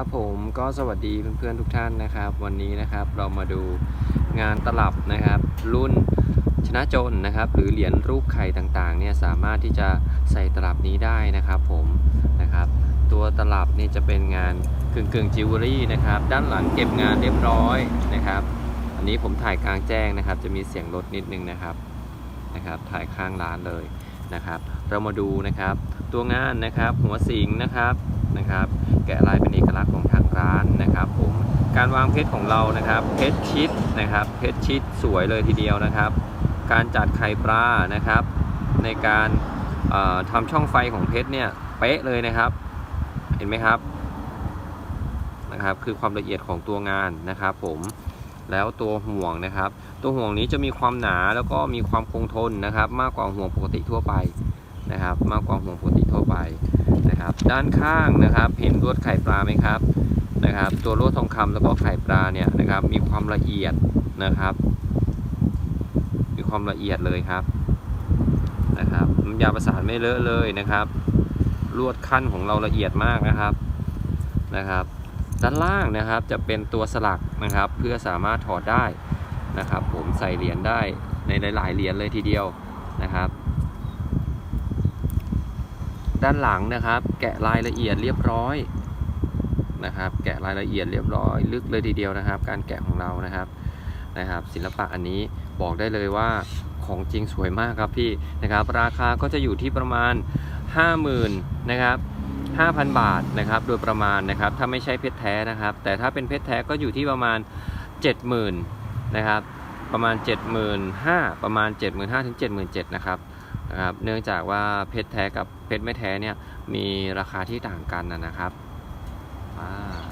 ครับผมก็สวัสดีเพื่อนๆทุกท่านนะครับ วันนี้นะครับเรามาดูงานตลับนะครับ รุ่นชนะจนนะครับ หรือเหรียญรูปไข่ต่างๆเนี่ยสามารถที่จะใส่ตลับนี้ได้นะครับผมนะครับ ตัวตลับนี่จะเป็นงานกึ่งกึ่งจิวเวลรี่นะครับ ด้านหลังเก็บงานเรียบร้อยนะครับ อันนี้ผมถ่ายกลางแจ้งนะครับ จะมีเสียงรถนิดนึงนะครับนะครับ ถ่ายข้างร้านเลยนะครับ เรามาดูนะครับ ตัวงานนะครับ หัวสิงนะครับนะครับ แกะลายเป็นเอกลักษณ์ของทางร้านนะครับผมการวางเพชรของเรานะครับ เพชรชิดนะครับ เพชรชิดสวยเลยทีเดียวนะครับ การจัดไข่ปลานะครับ ในการเอ่อทำช่องไฟของเพชรเนี่ยเป๊ะเลยนะครับ เห็นไหมครับนะครับ คือความละเอียดของตัวงานนะครับ ผมแล้วตัวห่วงนะครับ ตัวห่วงนี้จะมีความหนาแล้วก็มีความคงทนนะครับ มากกว่าห่วงปกติทั่วไป นะครับ มากกว่าห่วงปกติทั่วไปนะครับ ด้านข้างนะครับเห็นลวดไข่ปลาไหมครับนะครับ ตัวลวดทองคำแล้วก็ไข่ปลาเนี่ยนะครับ มีความละเอียดนะครับ มีความละเอียดเลยครับนะครับน้ำยาประสานไม่เลอะเลยนะครับ ลวดขั้นของเราละเอียดมากนะครับนะครับ ด้านล่างนะครับจะเป็นตัวสลักนะครับ เพื่อสามารถถอดได้นะครับ ผมใส่เหรียญได้ในหลาย ๆ เหรียญเลยทีเดียวนะครับ ด้านหลังนะครับ แกะรายละเอียดเรียบร้อยนะครับ แกะรายละเอียดเรียบร้อย ลึกเลยทีเดียวนะครับ การแกะของเรานะครับนะครับ ศิลปะอันนี้บอกได้เลยว่าของจริงสวยมากครับพี่นะครับ ราคาก็จะอยู่ที่ประมาณ 50,000นะครับ5,000 บาทนะครับโดยประมาณนะครับถ้าไม่ใช่เพชรแท้นะครับ แต่ถ้าเป็นเพชรแท้ก็อยู่ที่ประมาณ 70,000นะครับประมาณ 75,000ประมาณ 75,000ถึง77,000นะครับ นะครับ เนื่องจากว่าเพชรแท้กับเพชรไม่แท้เนี่ยมีราคาที่ต่างกันนะครับอ่า